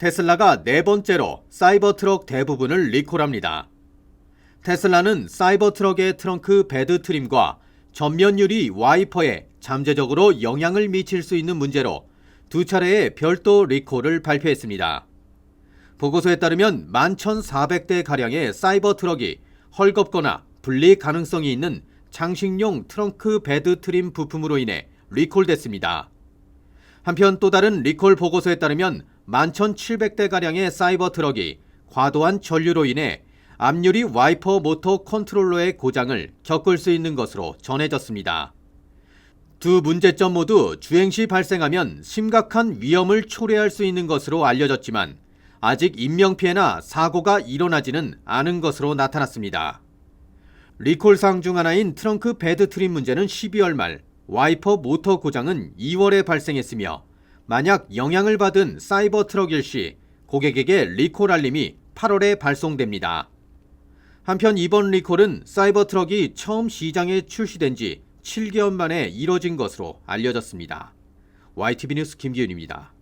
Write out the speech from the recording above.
테슬라가 네 번째로 사이버 트럭 대부분을 리콜합니다. 테슬라는 사이버 트럭의 트렁크 베드 트림과 전면 유리 와이퍼에 잠재적으로 영향을 미칠 수 있는 문제로 두 차례의 별도 리콜을 발표했습니다. 보고서에 따르면 11,400대 가량의 사이버 트럭이 헐겁거나 분리 가능성이 있는 장식용 트렁크 베드 트림 부품으로 인해 리콜됐습니다. 한편 또 다른 리콜 보고서에 따르면 11,700대 가량의 사이버 트럭이 과도한 전류로 인해 앞유리 와이퍼 모터 컨트롤러의 고장을 겪을 수 있는 것으로 전해졌습니다. 두 문제점 모두 주행 시 발생하면 심각한 위험을 초래할 수 있는 것으로 알려졌지만 아직 인명피해나 사고가 일어나지는 않은 것으로 나타났습니다. 리콜 사항 중 하나인 트렁크 베드 트림 문제는 12월 말, 와이퍼 모터 고장은 2월에 발생했으며 만약 영향을 받은 사이버 트럭일 시 고객에게 리콜 알림이 8월에 발송됩니다. 한편 이번 리콜은 사이버 트럭이 처음 시장에 출시된 지 7개월 만에 이뤄진 것으로 알려졌습니다. YTV 뉴스 김기윤입니다.